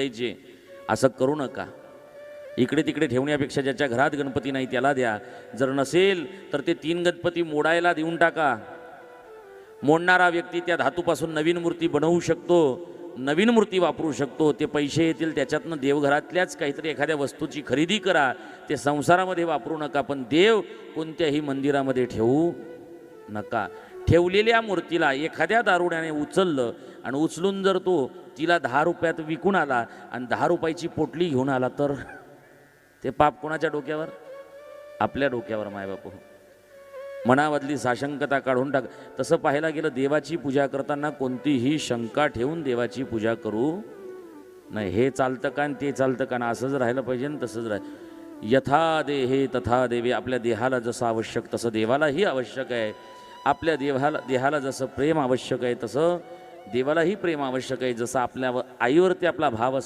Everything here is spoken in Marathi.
द्यायचे असं करू नका. इकडे तिकडे ठेवण्यापेक्षा ज्याच्या घरात गणपती नाही त्याला द्या. जर नसेल तर ते तीन गणपती मोडायला देऊन टाका. मोडणारा व्यक्ती त्या धातूपासून नवीन मूर्ती बनवू शकतो नवीन मूर्ती वापरू शकतो. ते पैसे येतील त्याच्यातनं देवघरातल्याच काहीतरी एखाद्या वस्तूची खरेदी करा. ते संसारामध्ये वापरू नका पण देव कोणत्याही मंदिरामध्ये ठेवू नका. ठेवलेल्या मूर्तीला एखाद्या दारुड्याने उचललं आणि उचलून जर तो तिला दहा रुपयात विकून आला आणि दहा रुपयाची पोटली घेऊन आला तर ते पाप कोणाच्या डोक्यावर? आपल्या डोक्यावर मायबापू हो. मनामधली साशंकता काढून टाक. तसं पाहायला गेलं देवाची पूजा करताना कोणतीही शंका ठेवून देवाची पूजा करू नाही हे चालतं का आणि ते चालतं का? ना असंच राहिलं पाहिजे आणि तसंच राह यथा देहे तथा देवे आपल्या देहाला जसं आवश्यक तसं देवालाही आवश्यक आहे. आपल्या देवाला देहाला जसं प्रेम आवश्यक आहे तसं देवालाही प्रेम आवश्यक आहे जसं आपल्या आईवरती आपला भाव असतो.